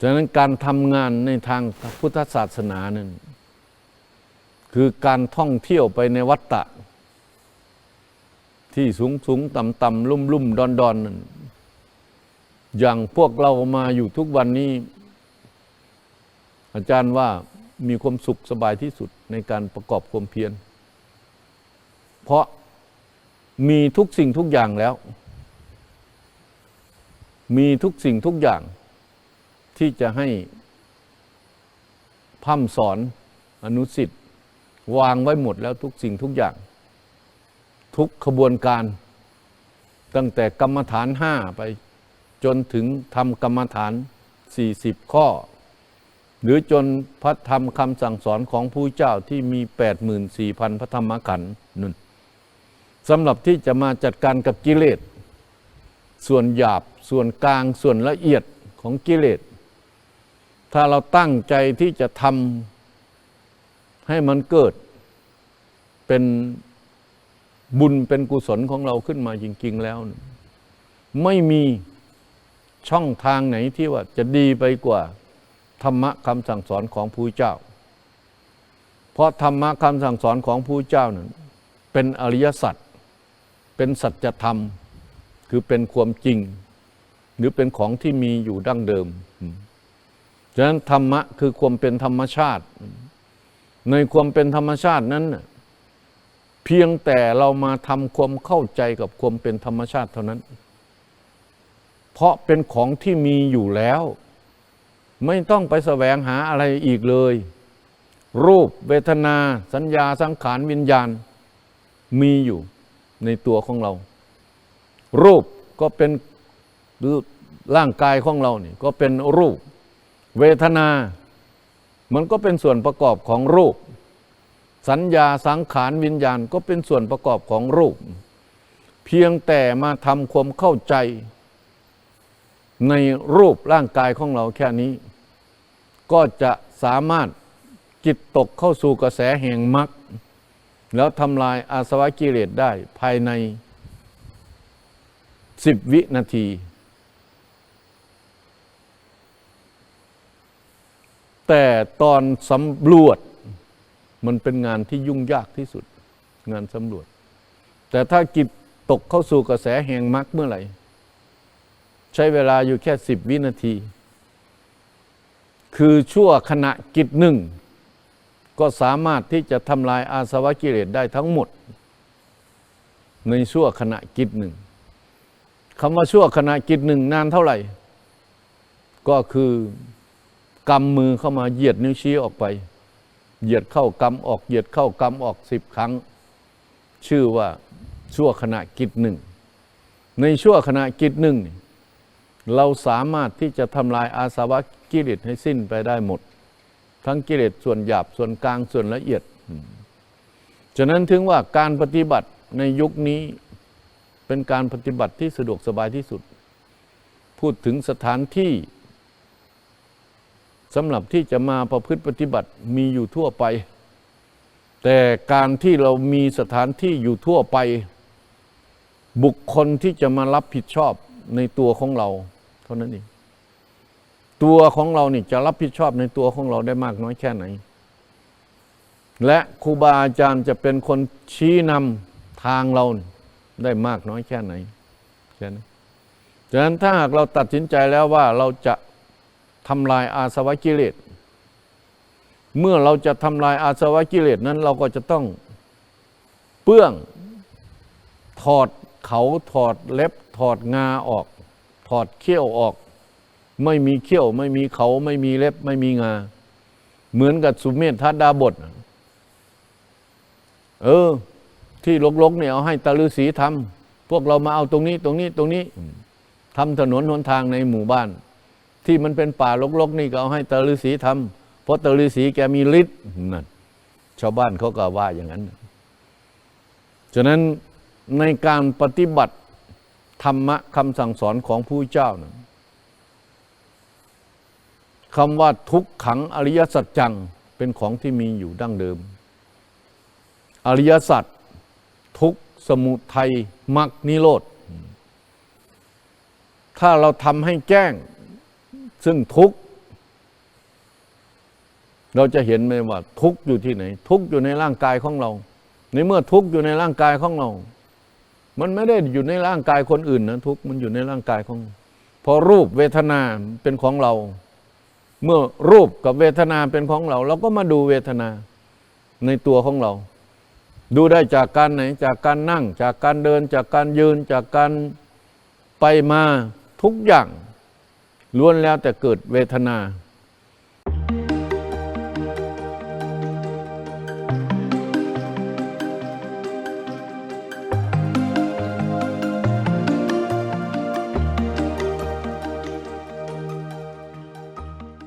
ฉะนั้นการทำงานในทางพุทธศาสนานั้นคือการท่องเที่ยวไปในวัฏฏะที่สูงสูงต่ำต่ำลุ่มลุ่มดอนดอนนั่นอย่างพวกเรามาอยู่ทุกวันนี้ อาจารย์ว่ามีความสุขสบายที่สุดในการประกอบความเพียร เพราะมีทุกสิ่งทุกอย่างแล้ว มีทุกสิ่งทุกอย่าง ที่จะให้พร่ำสอนอนุสิทธิ์วางไว้หมดแล้วทุกสิ่งทุกอย่าง ทุกขบวนการ ตั้งแต่กรรมฐานห้าไปจนถึงทำกรรมฐาน 40 ข้อ หรือจนพระธรรมคำสั่งสอนของผู้เจ้าที่มี 84,000 พระธรรมขันธ์นั่นสำหรับที่จะมาจัดการกับกิเลส ส่วนหยาบส่วนกลางส่วนละเอียดของกิเลส ถ้าเราตั้งใจที่จะทำให้มันเกิดเป็นบุญเป็นกุศลของเราขึ้นมาจริง ๆ แล้ว ไม่มีช่องทางไหนที่ว่าจะดีไปกว่าธรรมะคำสั่งสอนของผู้เจ้า เพราะธรรมะคำสั่งสอนของผู้เจ้านั้นเป็นอริยสัจเป็นสัจธรรม คือเป็นความจริง หรือเป็นของที่มีอยู่ดั้งเดิม ฉะนั้นธรรมะคือความเป็นธรรมชาติ ในความเป็นธรรมชาตินั้น เพียงแต่เรามาทำความเข้าใจกับความเป็นธรรมชาติเท่านั้น เพราะเป็นของที่มีอยู่แล้ว ไม่ต้องไปแสวงหาอะไรอีกเลย รูปเวทนา สัญญาสังขารวิญญาณ มีอยู่ในตัวของเรา รูปก็เป็นร่างกายของเราเนี่ก็เป็นรูป เวทนา มันก็เป็นส่วนประกอบของรูป สัญญาสังขารวิญญาณก็เป็นส่วนประกอบของรูป เพียงแต่มาทำความเข้าใจ ในรูปร่างกายของเราแค่นี้ ก็จะสามารถจิตตกเข้าสู่กระแสแห่งมรรคแล้วทำลายอาสวะกิเลสได้ภายในสิบวินาที แต่ตอนสำรวจมันเป็นงานที่ยุ่งยากที่สุด งานสำรวจ แต่ถ้าจิตตกเข้าสู่กระแสแห่งมรรคเมื่อไหร่ ใช้เวลาอยู่แค่สิบวินาที คือชั่วขณะกิจหนึ่ง ก็สามารถที่จะทำลายอาสวะกิเลสได้ทั้งหมด ในชั่วขณะกิจหนึ่งคำว่าชั่วขณะกิจหนึ่งนานเท่าไหร่ ก็คือ กำมือเข้ามาเหยียดนิ้วชี้ออกไป เหยียดเข้ากำออกเหยียดเข้ากำออกสิบครั้ง ชื่อว่าชั่วขณะกิจหนึ่ง ในชั่วขณะกิจหนึ่ง เราสามารถที่จะทำลายอาสวะกิเลสให้สิ้นไปได้หมด ทั้งกิเลสส่วนหยาบส่วนกลางส่วนละเอียด ฉะนั้นถึงว่าการปฏิบัติในยุคนี้เป็นการปฏิบัติที่สะดวกสบายที่สุด พูดถึงสถานที่ สำหรับที่จะมาประพฤติปฏิบัติมีอยู่ทั่วไป แต่การที่เรามีสถานที่อยู่ทั่วไป บุคคลที่จะมารับผิดชอบในตัวของเรา เท่านั้นเองตัวของเรานี่จะรับผิดชอบในตัวของเราได้มากน้อยแค่ไหน และครูบาอาจารย์จะเป็นคนชี้นำทางเราได้มากน้อยแค่ไหนแค่นั้นฉะนั้นถ้าหากเราตัดสินใจแล้วว่าเราจะ ทำลายอาสวะกิเลส เมื่อเราจะทำลายอาสวะกิเลสนั้น เราก็จะต้องเปื้องถอดเขาถอดเล็บถอดงาออก ถอดเขี้ยวออก ไม่มีเขี้ยว ไม่มีเขาไม่มีเล็บไม่มีงา เหมือนกับสุเมธทัดดาบทเออ ที่ลกๆเนี่ยเอาให้ตาลือสีทำพวกเรามาเอาตรงนี้ตรงนี้ตรงนี้ทำถนนหนทางในหมู่บ้าน ที่มันเป็นป่ารกๆ นี่ก็เอาให้ตาลือสีทำเพราะตาลือสีแกมีฤทธิ์นั่นชาวบ้านเขาก็ว่าอย่างนั้น ฉะนั้นในการปฏิบัติธรรมะคำสั่งสอนของผู้เจ้านะคำว่าทุกขังอริยสัจจังเป็นของที่มีอยู่ดั้งเดิม อริยสัจทุกสมุทัยมรรคนิโรธ ถ้าเราทำให้แจ้ง ซึ่งทุกเราจะเห็นไหมว่า ทุกอยู่ที่ไหน ทุกอยู่ในร่างกายของเรา ในเมื่อทุกอยู่ในร่างกายของเรา มันไม่ได้อยู่ในร่างกายคนอื่นนะทุกมันอยู่ในร่างกายของ พอรูปเวทนาเป็นของเรา เมื่อรูปกับเวทนาเป็นของเรา เราก็มาดูเวทนาในตัวของเรา ดูได้จากการไหน จากการนั่ง จากการเดิน จากการยืน จากการไปมาทุกอย่าง ล้วนแล้วแต่เกิดเวทนา